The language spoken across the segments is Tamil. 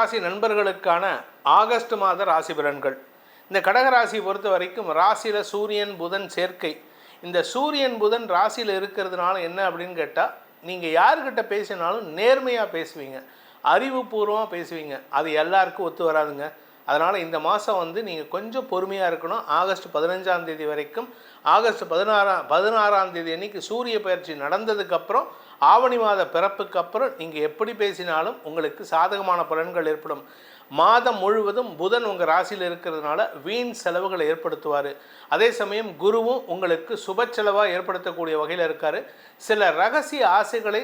கடகராசி நண்பர்களுக்கான ஆகஸ்ட் மாத ராசி பலன்கள். இந்த கடகராசி பொறுத்த வரைக்கும் ராசியில் சூரியன் புதன் சேர்க்கை. இந்த சூரியன் புதன் ராசியில் இருக்கிறதுனால என்ன அப்படின்னு கேட்டால் நீங்கள் யாருக்கிட்ட பேசினாலும் நேர்மையாக பேசுவீங்க. அறிவுபூர்வமாக பேசுவீங்க. அது எல்லாருக்கும் ஒத்து வராதுங்க. அதனால் இந்த மாதம் வந்து நீங்கள் கொஞ்சம் பொறுமையாக இருக்கணும். ஆகஸ்ட் பதினஞ்சாம் தேதி வரைக்கும் ஆகஸ்ட் பதினாறாம் பதினாறாம் தேதி அன்னைக்கு சூரிய பயிற்சி நடந்ததுக்கப்புறம் ஆவணி மாத பிறப்புக்கு அப்புறம் நீங்கள் எப்படி பேசினாலும் உங்களுக்கு சாதகமான பலன்கள் ஏற்படும். மாதம் முழுவதும் புதன் உங்கள் ராசியில் இருக்கிறதுனால வீண் செலவுகளை ஏற்படுத்துவார். அதே சமயம் குருவும் உங்களுக்கு சுப செலவாக ஏற்படுத்தக்கூடிய வகையில் இருக்கார். சில ரகசிய ஆசைகளை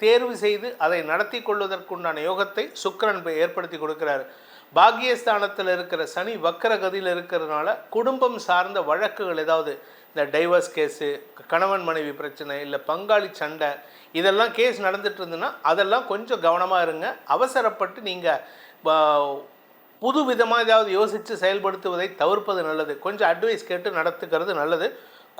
தேர்வு செய்து அதை நடத்தி கொள்வதற்குண்டான யோகத்தை சுக்கரன் ஏற்படுத்தி கொடுக்கிறார். பாக்கியஸ்தானத்தில் இருக்கிற சனி வக்கர கதியில் இருக்கிறதுனால குடும்பம் சார்ந்த வழக்குகள் ஏதாவது இந்த டைவர்ஸ் கேஸு கணவன் மனைவி பிரச்சனை இல்லை பங்காளி சண்டை இதெல்லாம் கேஸ் நடந்துட்டு இருந்துன்னா அதெல்லாம் கொஞ்சம் கவனமாக இருங்க. அவசரப்பட்டு நீங்கள் புது விதமாக ஏதாவது யோசித்து செயல்படுத்துவதை தவிர்ப்பது நல்லது. கொஞ்சம் அட்வைஸ் கேட்டு நடத்துக்கிறது நல்லது.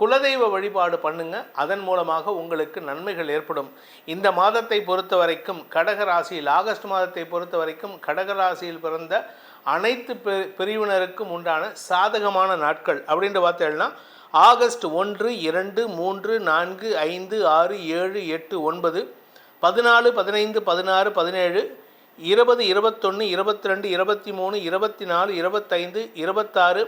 குலதெய்வ வழிபாடு பண்ணுங்க. அதன் மூலமாக உங்களுக்கு நன்மைகள் ஏற்படும். இந்த மாதத்தை பொறுத்த வரைக்கும் கடக ராசியில் ஆகஸ்ட் மாதத்தை பொறுத்த வரைக்கும் கடக ராசியில் பிறந்த அனைத்து பிரிவினருக்கும் உண்டான சாதகமான நாட்கள். அப்படின்ற பார்த்தேன்னா ஆகஸ்ட் ஒன்று இரண்டு மூன்று நான்கு ஐந்து ஆறு ஏழு எட்டு ஒன்பது பதினாலு பதினைந்து பதினாறு பதினேழு இருபது இருபத்தொன்று இருபத்தி ரெண்டு இருபத்தி மூணு இருபத்தி நாலு இருபத்தைந்து இருபத்தாறு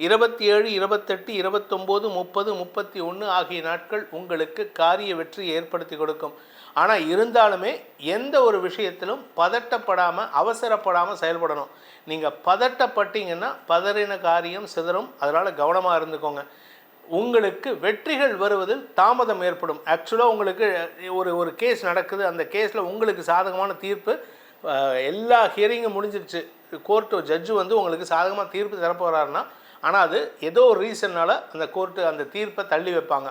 இருபத்தி ஏழு இருபத்தெட்டு இருபத்தொம்போது முப்பது முப்பத்தி ஒன்று ஆகிய நாட்கள் உங்களுக்கு காரிய வெற்றி ஏற்படுத்தி கொடுக்கும். ஆனால் இருந்தாலுமே எந்த ஒரு விஷயத்திலும் பதட்டப்படாமல் அவசரப்படாமல் செயல்படணும். நீங்கள் பதட்டப்பட்டீங்கன்னா பதறின காரியம் சிதறும். அதனால் கவனமாக இருந்துக்கோங்க. உங்களுக்கு வெற்றிகள் வருவதில் தாமதம் ஏற்படும். ஆக்சுவலாக உங்களுக்கு ஒரு ஒரு கேஸ் நடக்குது. அந்த கேஸில் உங்களுக்கு சாதகமான தீர்ப்பு எல்லா ஹியரிங்கும் முடிஞ்சிருச்சு. கோர்ட்டு ஜட்ஜு வந்து உங்களுக்கு சாதகமாக தீர்ப்பு தரப்போ வர்றாருன்னா ஆனால் அது ஏதோ ஒரு ரீசன்னால் அந்த கோர்ட்டு அந்த தீர்ப்பை தள்ளி வைப்பாங்க.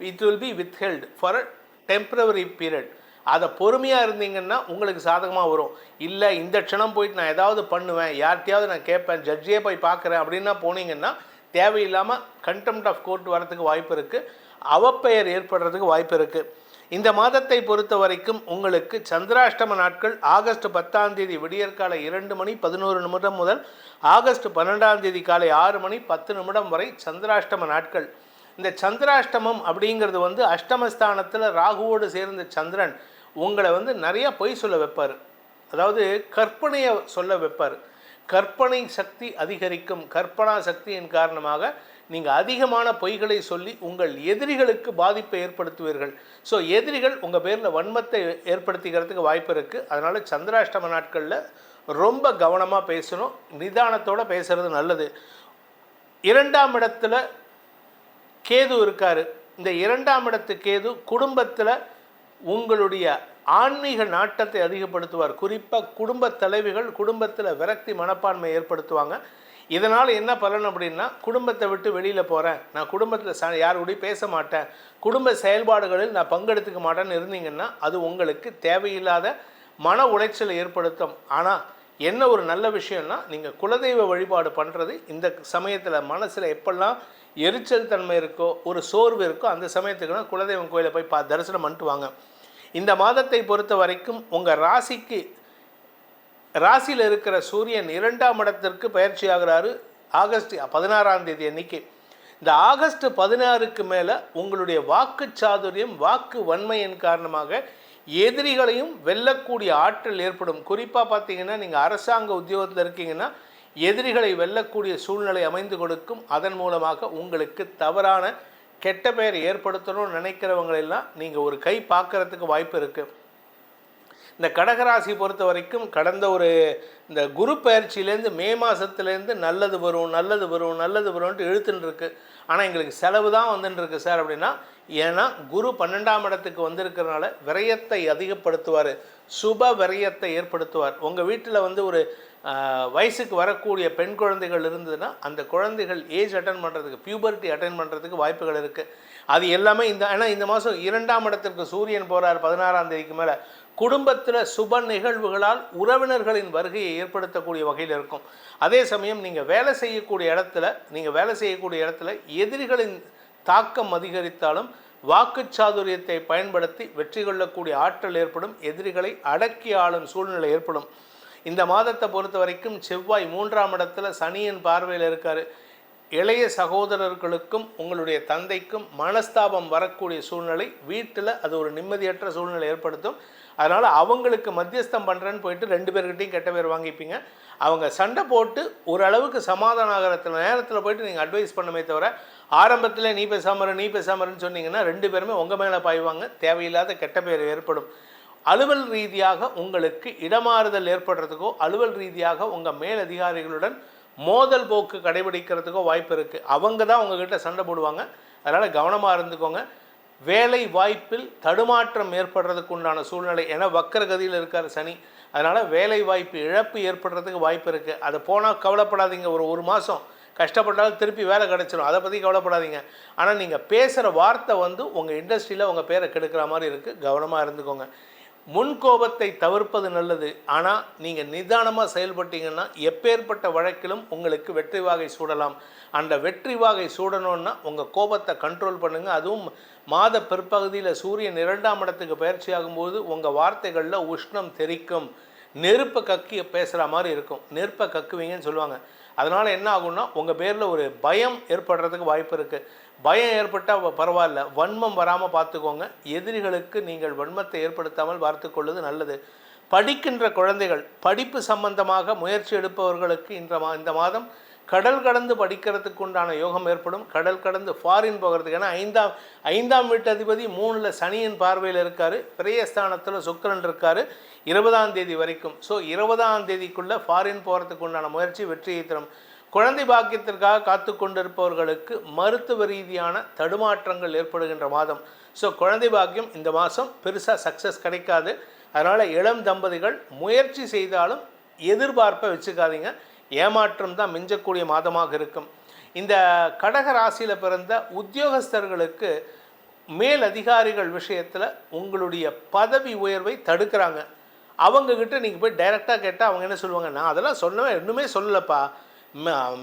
It will be withheld for a temporary period அதை பொறுமையாக இருந்தீங்கன்னா உங்களுக்கு சாதகமாக வரும். இல்லை இந்த க்ஷணம் போயிட்டு நான் ஏதாவது பண்ணுவேன் யார்கிட்டையாவது நான் கேட்பேன் ஜட்ஜியே போய் பார்க்குறேன் அப்படின்னா போனீங்கன்னா தேவையில்லாமல் கண்டெம்ட் ஆஃப் கோர்ட் வரதுக்கு வாய்ப்பு இருக்குது அவப்பெயர் ஏற்படுறதுக்கு வாய்ப்பு இருக்குது இந்த மாதத்தை பொறுத்த வரைக்கும் உங்களுக்கு சந்திராஷ்டம நாட்கள் ஆகஸ்ட் பத்தாம் தேதி விடியற்காலை இரண்டு மணி பதினோரு நிமிடம் முதல் ஆகஸ்ட் பன்னெண்டாம் தேதி காலை ஆறு மணி பத்து நிமிடம் வரை சந்திராஷ்டம நாட்கள். இந்த சந்திராஷ்டமம் அப்படிங்கிறது வந்து அஷ்டமஸ்தானத்தில் ராகுவோடு சேர்ந்த சந்திரன் உங்களை வந்து நிறைய பொய் சொல்ல வைப்பார். அதாவது கற்பனையை சொல்ல வைப்பார். கற்பனை சக்தி அதிகரிக்கும். கற்பனா சக்தியின் காரணமாக நீங்கள் அதிகமான பொய்களை சொல்லி உங்கள் எதிரிகளுக்கு பாதிப்பை ஏற்படுத்துவீர்கள். ஸோ எதிரிகள் உங்கள் பேரில் வன்மத்தை ஏற்படுத்திக்கிறதுக்கு வாய்ப்பு இருக்குது அதனால் சந்திராஷ்டம நாட்களில் ரொம்ப கவனமாக பேசணும். நிதானத்தோட பேசுகிறது நல்லது. இரண்டாம் இடத்துல கேது இருக்கார். இந்த இரண்டாம் இடத்து கேது குடும்பத்தில் உங்களுடைய ஆன்மீக நாட்டத்தை அதிகப்படுத்துவார். குறிப்பாக குடும்ப தலைவிகள் குடும்பத்தில் விரக்தி மனப்பான்மை ஏற்படுத்துவாங்க. இதனால் என்ன பலன் அப்படின்னா குடும்பத்தை விட்டு வெளியில் போகிறேன் நான் குடும்பத்தில் ச யார் கூடயும் பேச மாட்டேன். குடும்ப செயல்பாடுகளில் நான் பங்கெடுத்துக்க மாட்டேன்னு இருந்தீங்கன்னா அது உங்களுக்கு தேவையில்லாத மன உளைச்சலை ஏற்படுத்தும். ஆனால் என்ன ஒரு நல்ல விஷயம்னா நீங்கள் குலதெய்வ வழிபாடு பண்ணுறது இந்த சமயத்தில் மனசில் எப்பெல்லாம் எரிச்சல் தன்மை இருக்கோ ஒரு சோர்வு இருக்கோ அந்த சமயத்துக்குனா குலதெய்வம் கோயிலை போய் பா தரிசனம் பண்ணிட்டு வாங்க. இந்த மாதத்தை பொறுத்த வரைக்கும் உங்கள் ராசிக்கு ராசியில் இருக்கிற சூரியன் இரண்டாம் இடத்திற்கு பயிற்சி ஆகிறாரு. ஆகஸ்ட் பதினாறாம் தேதி அன்னைக்கு. இந்த ஆகஸ்ட் பதினாறுக்கு மேலே உங்களுடைய வாக்கு சாதுரியம் வாக்கு வன்மையின் காரணமாக எதிரிகளையும் வெல்லக்கூடிய ஆற்றல் ஏற்படும். குறிப்பாக பார்த்தீங்கன்னா நீங்கள் அரசாங்க உத்தியோகத்தில் இருக்கீங்கன்னா எதிரிகளை வெல்லக்கூடிய சூழ்நிலை அமைந்து கொடுக்கும். அதன் மூலமாக உங்களுக்கு தவறான கெட்ட பெயர் ஏற்படுத்தணும்னு நினைக்கிறவங்களெல்லாம் நீங்கள் ஒரு கை பார்க்கறதுக்கு வாய்ப்பு இருக்குது இந்த கடகராசி பொறுத்த வரைக்கும் கடந்த ஒரு இந்த குரு பயிற்சியிலேருந்து மே மாதத்துலேருந்து நல்லது வரும் நல்லது வரும் நல்லது வரும்ன்ட்டு இழுத்துன்னு ஆனால் எங்களுக்கு செலவு தான் வந்துட்டுருக்கு சார் அப்படின்னா ஏன்னா குரு பன்னெண்டாம் இடத்துக்கு வந்திருக்கிறனால விரயத்தை அதிகப்படுத்துவார். சுப விரயத்தை ஏற்படுத்துவார். உங்கள் வீட்டில் வந்து ஒரு வயசுக்கு வரக்கூடிய பெண் குழந்தைகள் இருந்ததுன்னா அந்த குழந்தைகள் ஏஜ் அட்டன் பண்ணுறதுக்கு பியூபர்ட்டி அட்டன் பண்ணுறதுக்கு வாய்ப்புகள் இருக்குது அது எல்லாமே இந்த ஏன்னா இந்த மாதம் இரண்டாம் இடத்திற்கு சூரியன் போகிறார் பதினாறாம் தேதிக்கு மேலே. குடும்பத்தில் சுப நிகழ்வுகளால் உறவினர்களின் வருகையை ஏற்படுத்தக்கூடிய வகையில் இருக்கும். அதே சமயம் நீங்கள் வேலை செய்யக்கூடிய இடத்துல நீங்கள் வேலை செய்யக்கூடிய இடத்துல எதிரிகளின் தாக்கம் அதிகரித்தாலும் வாக்குச்சாதுரியத்தை பயன்படுத்தி வெற்றி கொள்ளக்கூடிய ஆற்றல் ஏற்படும் எதிரிகளை அடக்கி ஆளும் சூழ்நிலை ஏற்படும். இந்த மாதத்தை பொறுத்த வரைக்கும் செவ்வாய் மூன்றாம் இடத்துல சனியின் பார்வையில் இருக்கார். இளைய சகோதரர்களுக்கும் உங்களுடைய தந்தைக்கும் மனஸ்தாபம் வரக்கூடிய சூழ்நிலை வீட்டில் அது ஒரு நிம்மதியற்ற சூழ்நிலை ஏற்படுத்தும். அதனால் அவங்களுக்கு மத்தியஸ்தம் பண்ணுறேன்னு போயிட்டு ரெண்டு பேர்கிட்டையும் கெட்ட பேர் வாங்கிப்பீங்க. அவங்க சண்டை போட்டு ஓரளவுக்கு சமாதானம் ஆகிற நேரத்தில் போயிட்டு நீங்கள் அட்வைஸ் பண்ணமே தவிர ஆரம்பத்தில் நீ பேசாமரு நீ பேசாமருன்னு சொன்னீங்கன்னா ரெண்டு பேருமே உங்கள் மேலே பாய்வாங்க. தேவையில்லாத கெட்ட பேர் ஏற்படும். அலுவல் ரீதியாக உங்களுக்கு இடமாறுதல் ஏற்படுறதுக்கோ அலுவல் ரீதியாக உங்கள் மேலதிகாரிகளுடன் மோதல் போக்கு கடைபிடிக்கிறதுக்கோ வாய்ப்பு இருக்குது அவங்க தான் உங்ககிட்ட சண்டை போடுவாங்க. அதனால் கவனமாக இருந்துக்கோங்க. வேலை வாய்ப்பில் தடுமாற்றம் ஏற்படுறதுக்கு உண்டான சூழ்நிலை. ஏன்னா வக்கரகதியில் இருக்கார் சனி. அதனால் வேலை வாய்ப்பு இழப்பு ஏற்படுறதுக்கு வாய்ப்பு இருக்குது அதை போனால் கவலைப்படாதீங்க. ஒரு ஒரு மாதம் கஷ்டப்பட்டாலும் திருப்பி வேலை கிடச்சிரும். அதை பற்றி கவலைப்படாதீங்க. ஆனால் நீங்கள் பேசுகிற வார்த்தை வந்து உங்கள் இண்டஸ்ட்ரியில் உங்கள் பேரை கெடுக்கிற மாதிரி இருக்குது கவனமாக இருந்துக்கோங்க. முன்கோபத்தை தவிர்ப்பது நல்லது. ஆனால் நீங்கள் நிதானமாக செயல்பட்டீங்கன்னா எப்பேற்பட்ட வழக்கிலும் உங்களுக்கு வெற்றி வாகை சூடலாம். அந்த வெற்றி வாகை சூடணும்னா உங்கள் கோபத்தை கண்ட்ரோல் பண்ணுங்கள் அதுவும் மாத பிற்பகுதியில் சூரியன் இரண்டாம் இடத்துக்கு பயிற்சி ஆகும்போது உங்கள் வார்த்தைகளில் உஷ்ணம் தெரிக்கும் நெருப்பை கக்கி பேசுகிற மாதிரி இருக்கும். நெருப்பை கக்குவீங்கன்னு சொல்லுவாங்க. அதனால் என்ன ஆகும்னா உங்கள் பேரில் ஒரு பயம் ஏற்படுறதுக்கு வாய்ப்பு இருக்குது பயம் ஏற்பட்டால் பரவாயில்ல. வன்மம் வராமல் பார்த்துக்கோங்க. எதிரிகளுக்கு நீங்கள் வன்மத்தை ஏற்படுத்தாமல் பார்த்துக்கொள்வது நல்லது. படிக்கின்ற குழந்தைகள் படிப்பு சம்பந்தமாக முயற்சி எடுப்பவர்களுக்கு இந்த மா இந்த மாதம் கடல் கடந்து படிக்கிறதுக்கு உண்டான யோகம் ஏற்படும். கடல் கடந்து ஃபாரின் போகிறதுக்கு. ஏன்னா ஐந்தாம் ஐந்தாம் வீட்டு அதிபதி மூணில் சனியின் பார்வையில் இருக்கார். பிரியஸ்தானத்தில் சுக்கரன் இருக்கார். இருபதாம் தேதி வரைக்கும். ஸோ இருபதாம் தேதிக்குள்ளே ஃபாரின் போகிறதுக்கு உண்டான முயற்சி வெற்றியை தரும். குழந்தை பாக்கியத்திற்காக காத்து கொண்டிருப்பவர்களுக்கு மருத்துவ ரீதியான தடுமாற்றங்கள் ஏற்படுகின்ற மாதம். ஸோ குழந்தை பாக்கியம் இந்த மாதம் பெருசாக சக்ஸஸ் கிடைக்காது. அதனால் இளம் தம்பதிகள் முயற்சி செய்தாலும் எதிர்பார்ப்பை வச்சுக்காதீங்க. ஏமாற்றம் தான் மிஞ்சக்கூடிய மாதமாக இருக்கும். இந்த கடக ராசியில் பிறந்த உத்தியோகஸ்தர்களுக்கு மேல் அதிகாரிகள் விஷயத்தில் உங்களுடைய பதவி உயர்வை தடுக்கிறாங்க. அவங்கக்கிட்ட நீங்கள் போய் டைரெக்டாக கேட்டால் அவங்க என்ன சொல்லுவாங்க? நான் அதெல்லாம் சொன்னவே இன்னுமே சொல்லலப்பா.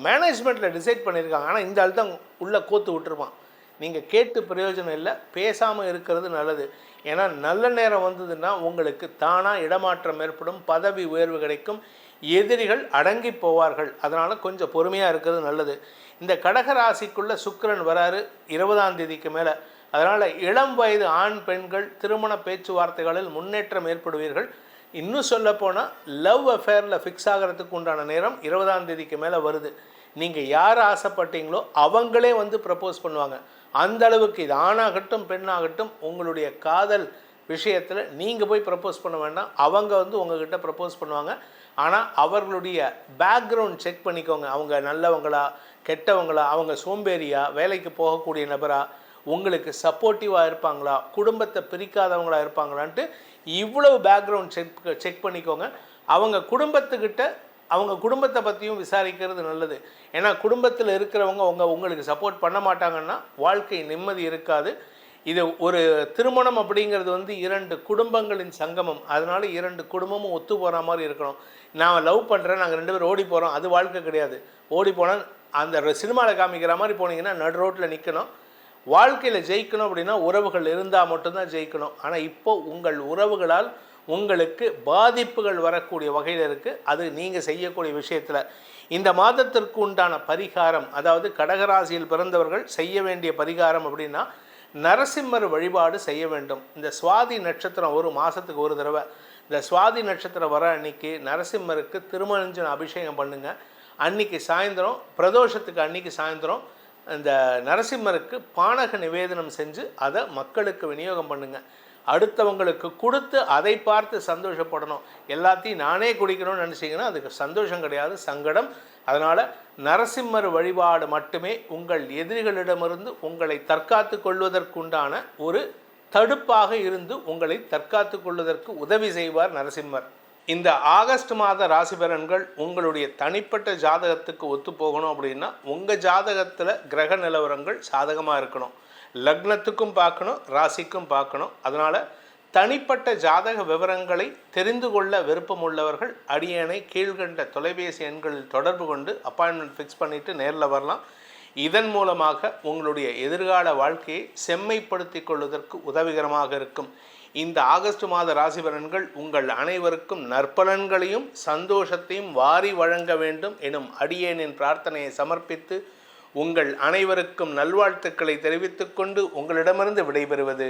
மேனேஜ்மெண்ட்டில் டிசைட் பண்ணியிருக்காங்க ஆனால் இந்த ஆள் தான் உள்ளே கோத்து விட்டுருவான். நீங்கள் கேட்டு பிரயோஜனம் இல்லை பேசாமல் இருக்கிறது நல்லது. ஏன்னா நல்ல நேரம் வந்ததுன்னா உங்களுக்கு தானாக இடமாற்றம் ஏற்படும் பதவி உயர்வு கிடைக்கும். எதிரிகள் அடங்கி போவார்கள். அதனால் கொஞ்சம் பொறுமையாக இருக்கிறது நல்லது. இந்த கடகராசிக்குள்ளே சுக்கரன் வராரு இருபதாம் தேதிக்கு மேலே. அதனால் இளம் வயது ஆண் பெண்கள் திருமண பேச்சுவார்த்தைகளில் முன்னேற்றம் ஏற்படுவீர்கள். இன்னும் சொல்லப்போனால் லவ் அஃபேரில் ஃபிக்ஸ் ஆகிறதுக்கு உண்டான நேரம் இருபதாம் தேதிக்கு மேலே வருது. நீங்கள் யார் ஆசைப்பட்டீங்களோ அவங்களே வந்து ப்ரப்போஸ் பண்ணுவாங்க. அந்த அளவுக்கு இது ஆணாகட்டும் பெண்ணாகட்டும் உங்களுடைய காதல் விஷயத்தில் நீங்கள் போய் ப்ரப்போஸ் பண்ண வேண்டாம். அவங்க வந்து உங்ககிட்ட ப்ரப்போஸ் பண்ணுவாங்க. ஆனால் அவர்களுடைய பேக்ரவுண்ட் செக் பண்ணிக்கோங்க. அவங்க நல்லவங்களா கெட்டவங்களா அவங்க சோம்பேறியா வேலைக்கு போகக்கூடிய நபரா உங்களுக்கு சப்போர்ட்டிவாக இருப்பாங்களா குடும்பத்தை பிரிக்காதவங்களா இருப்பாங்களான்ட்டு இவ்வளவு பேக்ரவுண்ட் செக் செக் பண்ணிக்கோங்க. அவங்க குடும்பத்துக்கிட்ட அவங்க குடும்பத்தை பற்றியும் விசாரிக்கிறது நல்லது. ஏன்னா குடும்பத்தில் இருக்கிறவங்க அவங்க உங்களுக்கு சப்போர்ட் பண்ண மாட்டாங்கன்னா வாழ்க்கை நிம்மதி இருக்காது. இது ஒரு திருமணம் அப்படிங்கிறது வந்து இரண்டு குடும்பங்களின் சங்கமம். அதனால இரண்டு குடும்பமும் ஒத்து போகிற மாதிரி இருக்கணும். நான் லவ் பண்ணுறேன் நாங்கள் ரெண்டு பேரும் ஓடி போகிறோம் அது வாழ்க்கை கிடையாது. ஓடி போனால் அந்த சினிமாவில் காமிக்கிற மாதிரி போனீங்கன்னா நடு ரோட்டில் நிற்கணும் வாழ்க்கையில் ஜெயிக்கணும் அப்படின்னா உறவுகள் இருந்தால் மட்டும்தான் ஜெயிக்கணும். ஆனால் இப்போ உங்கள் உறவுகளால் உங்களுக்கு பாதிப்புகள் வரக்கூடிய வகையில் இருக்குது அது நீங்கள் செய்யக்கூடிய விஷயத்தில். இந்த மாதத்திற்கு உண்டான பரிகாரம் அதாவது கடகராசியில் பிறந்தவர்கள் செய்ய வேண்டிய பரிகாரம் அப்படின்னா நரசிம்மர் வழிபாடு செய்ய வேண்டும். இந்த சுவாதி நட்சத்திரம் ஒரு மாதத்துக்கு ஒரு தடவை. இந்த சுவாதி நட்சத்திரம் வர அன்னைக்கு நரசிம்மருக்கு திருமணஞ்சன் அபிஷேகம் பண்ணுங்க. அன்னைக்கு சாயந்தரம் பிரதோஷத்துக்கு அன்னைக்கு சாயந்தரம் இந்த நரசிம்மருக்கு பானக நிவேதனம் செஞ்சு அதை மக்களுக்கு விநியோகம் பண்ணுங்க. அடுத்தவங்களுக்கு கொடுத்து அதை பார்த்து சந்தோஷப்படணும். எல்லாத்தையும் நானே குடிக்கணும்னு நினச்சிங்கன்னா அதுக்கு சந்தோஷம் கிடையாது. சங்கடம் அதனால் நரசிம்மர் வழிபாடு மட்டுமே உங்கள் எதிரிகளிடமிருந்து உங்களை தற்காத்து கொள்வதற்குண்டான ஒரு தடுப்பாக இருந்து உங்களை தற்காத்து கொள்வதற்கு உதவி செய்வார் நரசிம்மர். இந்த ஆகஸ்ட் மாத ராசி பலன்கள் உங்களுடைய தனிப்பட்ட ஜாதகத்துக்கு ஒத்து போகணும் அப்படின்னா உங்கள் ஜாதகத்தில் கிரக நிலவரங்கள் சாதகமாக இருக்கணும். லக்னத்துக்கும் பார்க்கணும் ராசிக்கும் பார்க்கணும். அதனால் தனிப்பட்ட ஜாதக விவரங்களை தெரிந்து கொள்ள விருப்பம் உள்ளவர்கள் அடியனை கீழ்கண்ட தொலைபேசி எண்களில் தொடர்பு கொண்டு அப்பாயின்மெண்ட் ஃபிக்ஸ் பண்ணிவிட்டு நேரில் வரலாம். இதன் மூலமாக உங்களுடைய எதிர்கால வாழ்க்கையை செம்மைப்படுத்தி கொள்வதற்கு உதவிகரமாக இருக்கும். இந்த ஆகஸ்ட் மாத ராசி பலன்கள் உங்கள் அனைவருக்கும் நற்பலன்களையும் சந்தோஷத்தையும் வாரி வழங்க வேண்டும் எனும் அடியேனின் பிரார்த்தனையை சமர்ப்பித்து உங்கள் அனைவருக்கும் நல்வாழ்த்துக்களை தெரிவித்துக்கொண்டு உங்களிடமிருந்து விடைபெறுவது